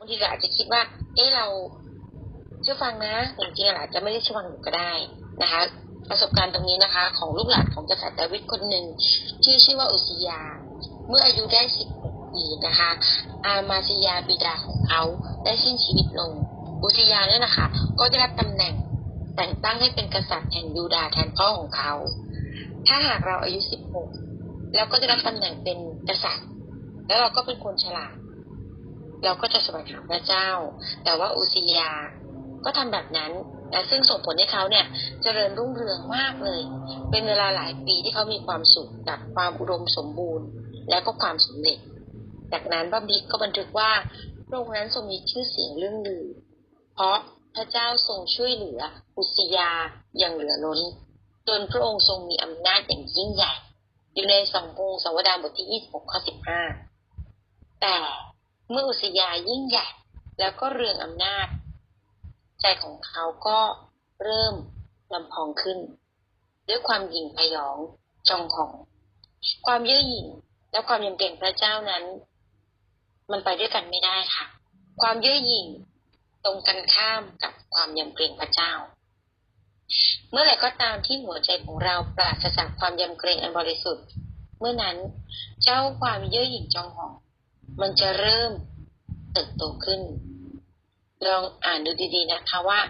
บางทีเราอาจจะคิดว่า เอ๊ะเราเชื่อฟังนะจริงๆเราอาจจะไม่ได้เชื่อฟังหนูก็ได้นะคะ ประสบการณ์ตรงนี้นะคะ ของลูกหลานของกษัตริย์ดาวิดคนหนึ่งที่ชื่อว่าอุสยา เมื่ออายุได้สิบปีนะคะ อามาซิยาบิดาของเขาได้สิ้นชีวิตลง อุสยาเนี่ยนะคะ ก็ได้รับตำแหน่งแต่งตั้งให้เป็นกษัตริย์แห่งยูดาแทนพ่อของเขา ถ้าหากเราอายุสิบหกแล้วก็ได้รับตำแหน่งเป็นกษัตริย์ แล้วเราก็เป็นคนฉลาด เราก็จะสวงหามพระเจ้า แต่ว่าอุสยาก็ทำแบบนั้นและซึ่งส่งผลให้เขาเนี่ยจเจริญรุ่งเรืองมากเลย เป็นเวลาหลายปีที่เขามีความสุขกับความอุดมสมบูรณ์ และก็ความสำเร็จ จากนั้นบัมบิกก็บันทึกว่าพระองค์นั้นทรงมีชื่อเสียงเรื่องลือ เพราะพระเจ้าทรงช่วยเหลืออุสยาอย่างเหลือล้น จนพระองค์ทรงมีอำนาจอย่างยิ่งใหญ่ อยู่ในสองพงศาวดารบทที่ 26 ข้อ 15 แต่ เมื่ออุสยายิ่งใหญ่ แล้วก็เรืองอำนาจ ใจของเขาก็เริ่มลำพองขึ้น ด้วยความหยิ่งพยองจองของ ความเย่อหยิ่งและความยำเกรงพระเจ้านั้น มันไปด้วยกันไม่ได้ค่ะ ความเย่อหยิ่งตรงกันข้ามกับความยำเกรงพระเจ้า เมื่อไหร่ก็ตามที่หัวใจของเราปราศจากความยำเกรงอันบริสุทธิ์ เมื่อนั้นเจ้าความเย่อหยิ่งจองหอง มันจะเริ่มเติบโตขึ้น ลองอ่านดูดีๆนะคะว่า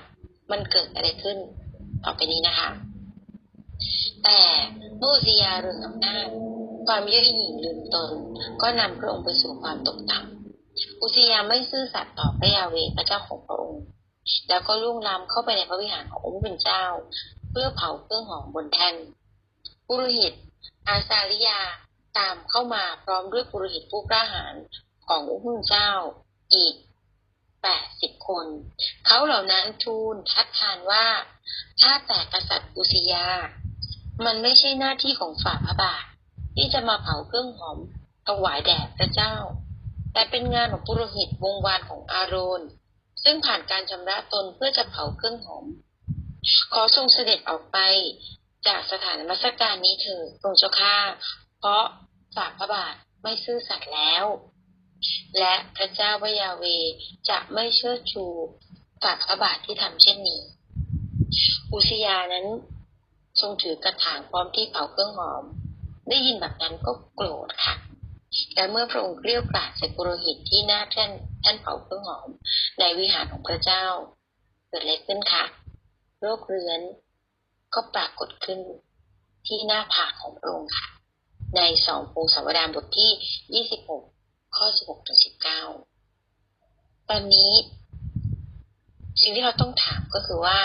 มันเกิดอะไรขึ้นต่อไปนี้นะคะ แต่มื่ออุสยาเรืองอำนาจความเย่อหยิ่งลืมตน ก็นำพระองค์ไปสู่ความตกต่ำอุสยาไม่ซื่อสัตย์ต่อพระยาเวพระเจ้าของพระองค์ แล้วก็ลุ่งล้ำเข้าไปในพระวิหารขององค์เป็นเจ้า เพื่อเผาเครื่องหอมบนแท่นปุโรหิตอาซาลิยา ตามเข้ามาพร้อมด้วยปุโรหิตผู้กล้าหาญขององค์พระเจ้าอีกแปดสิบคน เขาเหล่านั้นทูลทัดทานว่า ถ้าแต่กษัตริย์อุสยา มันไม่ใช่หน้าที่ของฝ่าพระบาท ที่จะมาเผาเครื่องหอมถวายแด่พระเจ้า แต่เป็นงานของปุโรหิตวงวานของอาโรน ซึ่งผ่านการชำระตนเพื่อจะเผาเครื่องหอม ขอทรงเสด็จออกไปจากสถานนมัสการนี้เถิดทรงเจ้าข้าเพราะ ฝ่าพระบาทไม่ซื่อสัตย์แล้ว และพระเจ้าพระยาเวจะไม่เชิดชูฝ่าพระบาทที่ทำเช่นนี้ อุสยานั้นทรงถือกระถางพร้อมที่เผาเครื่องหอม ได้ยินแบบนั้นก็โกรธค่ะแต่เมื่อพระองค์เกลี้ยกล่อมใส่ปุโรหิตที่หน้าแท่นแท่นเผาเครื่องหอม ในวิหารของพระเจ้า เกิดอะไรขึ้นคะโรคเรื้อนก็ปรากฏขึ้นที่หน้าผากของพระองค์ค่ะ ในสองพงศาวดารบทที่ยี่สิบหกข้อสิบหกถึงสิบเก้าตอนนี้ สิ่งที่เราต้องถามก็คือว่า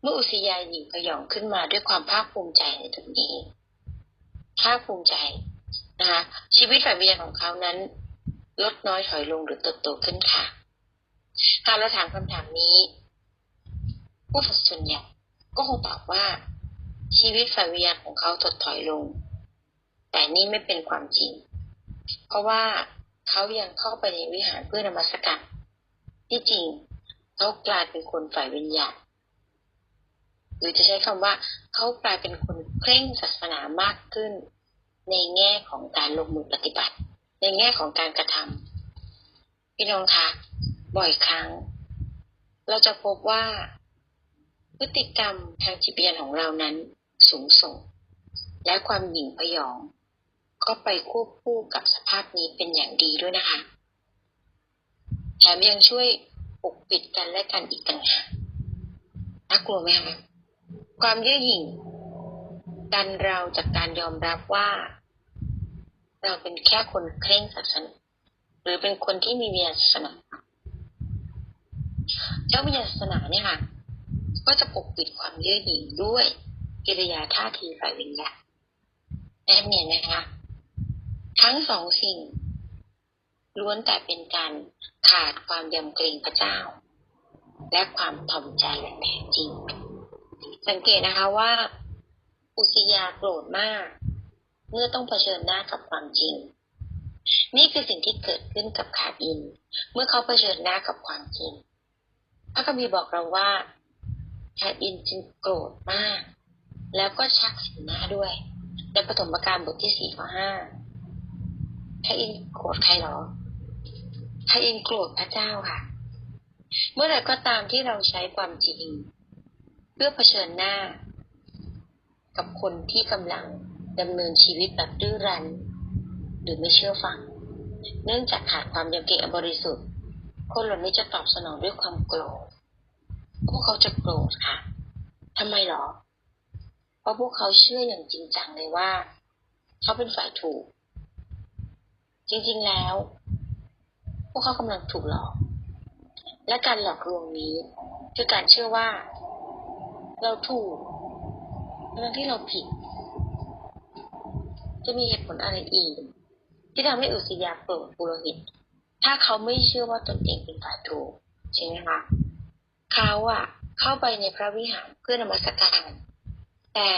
เมื่ออุสยาหญิงพยองขึ้นมาด้วยความภาคภูมิใจในตรงนี้ ภาคภูมิใจนะคะชีวิตฝ่ายวิญญาณของเขานั้น ลดน้อยถอยลงหรือเติบโตขึ้นค่ะหากเราถามคำถามนี้ ผู้ฝึกส่วนใหญ่ก็คงตอบว่าชีวิตฝ่ายวิญญาณของเขาถดถอยลง แต่นี่ไม่เป็นความจริง เพราะว่าเขายังเข้าไปในวิหารเพื่อนมัสการที่จริงเขากลายเป็นคนฝ่ายวิญญาณหรือจะใช้คำว่าเขากลายเป็นคนเคร่งศาสนามากขึ้น ในแง่ของการลงมือปฏิบัติ ในแง่ของการกระทำพี่น้องคะบ่อยครั้ง เราจะพบว่าพฤติกรรมทางจิตวิญญาณของเรานั้นสูงส่ง และความหยิ่งพยอง ก็ไปควบคู่กับสภาพนี้เป็นอย่างดีด้วยนะคะ แถมยังช่วยปกปิดกันและกันอีกต่างหากน่ากลัวไหมคะความเย่อหยิ่งกันเราจากการยอมรับว่า เราเป็นแค่คนเคร่งศาสนาหรือเป็นคนที่มีวิญญาณศาสนาเจ้าวิญญาณศาสนาเนี่ยค่ะ ก็จะปกปิดความเย่อหยิ่งด้วยกิริยาท่าทีฝ่ายวิญญาณแน่เนี่ยนะคะ ทั้งสองสิ่ง ล้วนแต่เป็นการขาดความยำเกรงพระเจ้า และความถ่อมใจอย่างแท้จริง สังเกตนะคะว่า อุสยาโกรธมาก เมื่อต้องเผชิญหน้ากับความจริง นี่คือสิ่งที่เกิดขึ้นกับคาอิน เมื่อเขาเผชิญหน้ากับความจริงพระคัมภีร์บอกเราว่าคาอินจึงโกรธมาก แล้วก็ชักสีหน้าด้วยในปฐมกาลบทที่สี่ข้อห้า คาอินโกรธใครหรอใครเองโกรธพระเจ้าค่ะ เมื่อไรก็ตามที่เราใช้ความจริง เพื่อเผชิญหน้า กับคนที่กำลังดำเนินชีวิตแบบดื้อรั้น หรือไม่เชื่อฟัง เนื่องจากขาดความยำเกรงบริสุทธิ์ คนเหล่านี้จะตอบสนองด้วยความโกรธ พวกเขาจะโกรธค่ะทำไมหรอ เพราะพวกเขาเชื่ออย่างจริงจังเลยว่า เขาเป็นฝ่ายถูก จริงๆแล้ว พวกเขากำลังถูกหลอก และการหลอกลวงนี้ คือการเชื่อว่า เราถูกทั้งที่เราผิด จะมีเหตุผลอะไรอีก ที่ทำให้อุสยาโกรธปุโรหิต ถ้าเขาไม่เชื่อว่าตนเองเป็นฝ่ายถูกใช่ไหมคะเขาอะเข้าไปในพระวิหารเพื่อนมัสการ แต่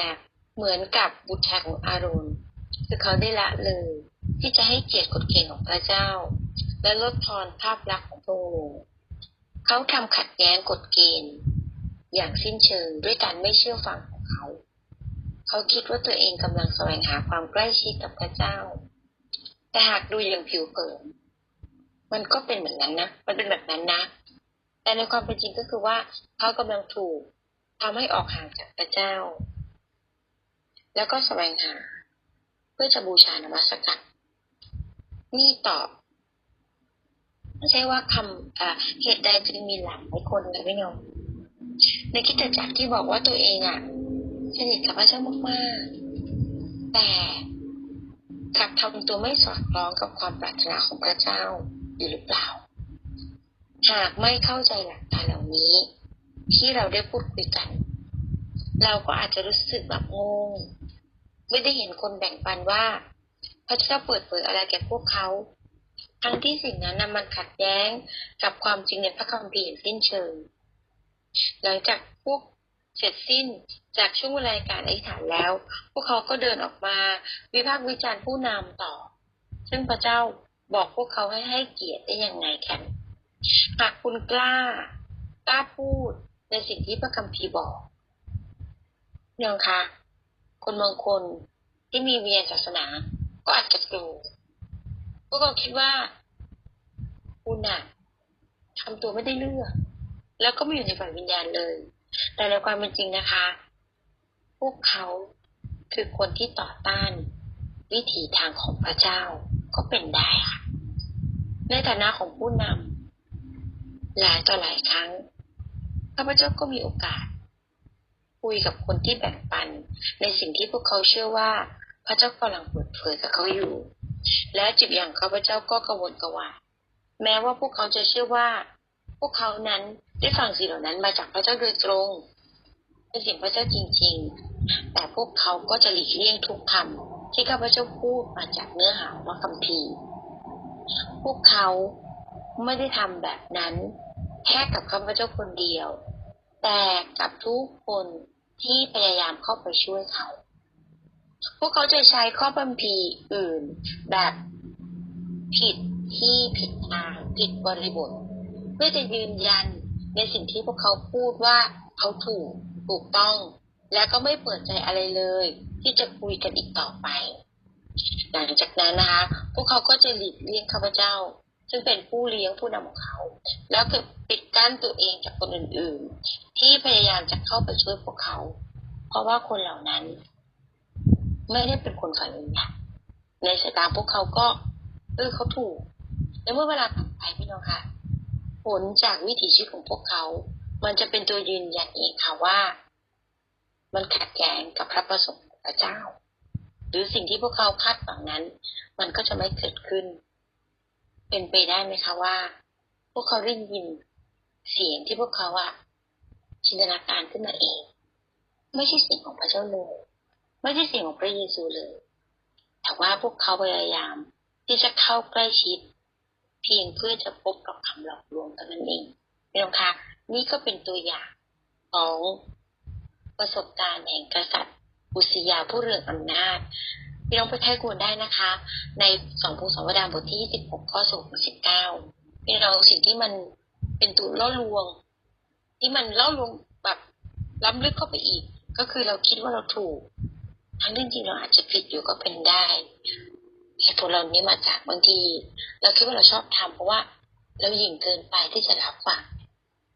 เหมือนกับบุตรชายของอาโรนคือเขาได้ละเลย ที่จะให้เกียรติกฎเกณฑ์ของพระเจ้า และลดทอนภาพลักษณ์ของพระองค์เขาทำขัดแย้งกฎเกณฑ์ อย่างสิ้นเชิงด้วยการไม่เชื่อฟังของเขา เขาคิดว่าตัวเองกำลังแสวงหาความใกล้ชิดกับพระเจ้า แต่หากดูอย่างผิวเผิน มันก็เป็นเหมือนนั้นนะ มันเป็นแบบนั้นนะ แต่ในความเป็นจริงก็คือว่าเขากำลังถูกทำให้ออกห่างจากพระเจ้า แล้วก็แสวงหา เพื่อจะบูชานมัสการ นี่ตอบ ไม่ใช่ว่าคำเหตุใดจึงมีหลายคนนะพี่น้องในคิดจักรที่บอกว่าตัวเองอะสนิทกับพระเจ้ามากๆ แต่กลับทำตัวไม่สอดคล้องกับความปรารถนาของพระเจ้าอยู่หรือเปล่า หากไม่เข้าใจหลักการเหล่านี้ ที่เราได้พูดคุยกัน เราก็อาจจะรู้สึกแบบงงไม่ได้เห็นคนแบ่งปันว่า พระเจ้าเปิดเผยอะไรแก่พวกเขา ทั้งที่สิ่งนั้นนำมันขัดแย้งกับความจริงในพระคัมภีร์สิ้นเชิง หลังจากพวกเสร็จสิ้นจากช่วงเวลาการอธิษฐานแล้ว พวกเขาก็เดินออกมาวิพากษ์วิจารณ์ผู้นำต่อ ซึ่งพระเจ้าบอกพวกเขาให้ให้เกียรติได้อยังไงกันหากคุณกล้ากล้าพูดในสิ่งที่พระคัมภีร์บอกยังคะ คนบางคนที่มีวิญญาณศาสนา ก็อาจจะกลัวพวกเขาคิดว่า คุณน่ะทำตัวไม่ได้เลือก แล้วก็ไม่อยู่ในฝ่ายวิญญาณเลย แต่ในความเป็นจริงนะคะ พวกเขาคือคนที่ต่อต้าน วิถีทางของพระเจ้าก็เป็นได้ค่ะ ในฐานะของผู้นำหลายต่อหลายครั้งข้าพเจ้าก็มีโอกาส คุยกับคนที่แบ่งปัน ในสิ่งที่พวกเขาเชื่อว่า พระเจ้ากำลังเปิดเผยกับเขาอยู่ และจิตอย่างข้าพเจ้าก็กังวลกวายแม้ว่าพวกเขาจะเชื่อว่า พวกเขานั้นได้ฟังสิ่งเหล่านั้นมาจากพระเจ้าโดยตรงเป็นสิ่งพระเจ้าจริง ๆ แต่พวกเขาก็จะหลีกเลี่ยงทุกคำที่ข้าพเจ้าพูดมาจากเนื้อหาว่าคัมภีพวกเขาไม่ได้ทำแบบนั้นแค่กับข้าพเจ้าคนเดียว แต่กับทุกคนที่พยายามเข้าไปช่วยเขา พวกเขาจะใช้ข้อบัมพีอื่น แบบผิดที่ผิดทางผิดบริบท เพื่อจะยืนยันในสิ่งที่พวกเขาพูดว่าเขาถูกถูกต้อง แล้วก็ไม่เปิดใจอะไรเลย ที่จะคุยกันอีกต่อไป หลังจากนั้นนะคะพวกเขาก็จะหลีกเลี่ยงข้าพเจ้า ซึ่งเป็นผู้เลี้ยงผู้นำของเขา แล้วก็ปิดกั้นตัวเองจากคนอื่นๆ ที่พยายามจะเข้าไปช่วยพวกเขา เพราะว่าคนเหล่านั้น ไม่ได้เป็นคนฝ่ายวิญญาณในสายตาพวกเขาก็ เออเขาถูก แล้วเมื่อเวลาผ่านไปพี่น้องค่ะ ผลจากวิถีชีวิตของพวกเขา มันจะเป็นตัวยืนยันเองค่ะว่า มันขัดแย้งกับพระประสงค์ของพระเจ้า หรือสิ่งที่พวกเขาคาดหวังนั้น มันก็จะไม่เกิดขึ้น เป็นไปได้ไหมคะว่า พวกเขาได้ยินเสียงที่พวกเขาอะจินตนาการขึ้นมาเอง ไม่ใช่เสียงของพระเจ้าเลย ไม่ใช่เสียงของพระเยซูเลย แต่ว่าพวกเขาพยายาม ที่จะเข้าใกล้ชิด เพียงเพื่อจะพบกับคำหลอกลวงเท่านั้นเองพี่น้องคะนี่ก็เป็นตัวอย่างของประสบการณ์แห่งกษัตริย์อุสยาผู้เรืองอำนาจพี่น้องไปไทยควรได้นะคะ ในสองพงศาวดารบทที่สิบหกข้อสูงสิบเก้าพี่น้องสิ่งที่มันเป็นตัวล่อลวง ที่มันล่อลวงแบบล้ำลึกเข้าไปอีก ก็คือเราคิดว่าเราถูก ทั้งที่จริงเราอาจจะผิดอยู่ก็เป็นได้เหตุผลเหล่านี้มาจากบางที เราคิดว่าเราชอบทำเพราะว่า เราหยิ่งเกินไปที่จะรับฟัง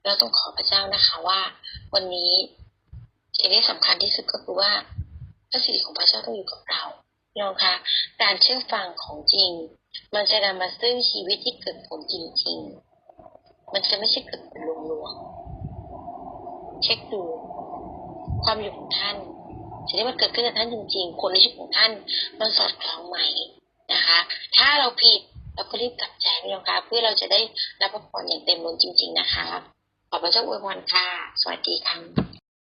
เราต้องขอพระเจ้านะคะว่า วันนี้สิ่งที่สำคัญที่สุดก็คือว่าพระสิริของพระเจ้าต้องอยู่กับเราน้องคะการเชื่อฟังของจริง มันจะนำมาซึ่งชีวิตที่เกิดผลจริงๆ มันจะไม่ใช่เกิดผลลวงๆเช็คดู ความอยู่ของท่าน สิ่งที่มันเกิดขึ้นกับท่านจริง ๆ คนในชีวิตของท่านมันสอดคล้องไหมนะคะ ถ้าเราผิดเราก็รีบกลับใจพี่น้องคะเพื่อเราจะได้รับพระพรอย่างเต็มล้นจริง ๆ นะคะ ขอบพระเจ้าอวยพรค่ะ สวัสดีค่ะ